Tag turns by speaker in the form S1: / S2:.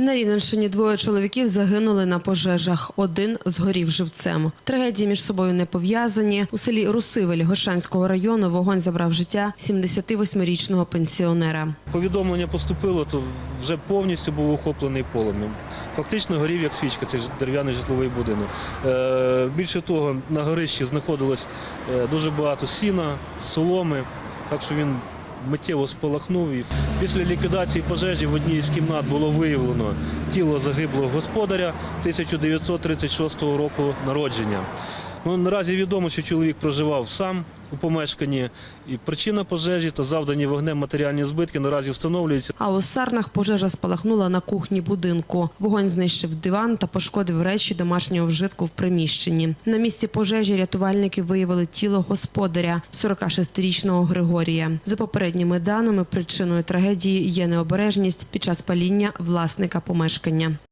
S1: На Рівненщині двоє чоловіків загинули на пожежах. Один згорів живцем. Трагедії між собою не пов'язані. У селі Русивель Гошанського району вогонь забрав життя 78-річного пенсіонера.
S2: Повідомлення поступило, то вже повністю був охоплений полум'ям. Фактично горів як свічка, цей дерев'яний житловий будинок. Е, більше того, на горищі знаходилось е, дуже багато сіна, соломи, так що він миттєво спалахнув. Після ліквідації пожежі в одній з кімнат було виявлено тіло загиблого господаря 1936 року народження. Ну, наразі відомо, що чоловік проживав сам у помешканні, і причина пожежі та завдані вогнем матеріальні збитки наразі встановлюються.
S1: А у Сарнах пожежа спалахнула на кухні будинку. Вогонь знищив диван та пошкодив речі домашнього вжитку в приміщенні. На місці пожежі рятувальники виявили тіло господаря 46-річного Григорія. За попередніми даними, причиною трагедії є необережність під час паління власника помешкання.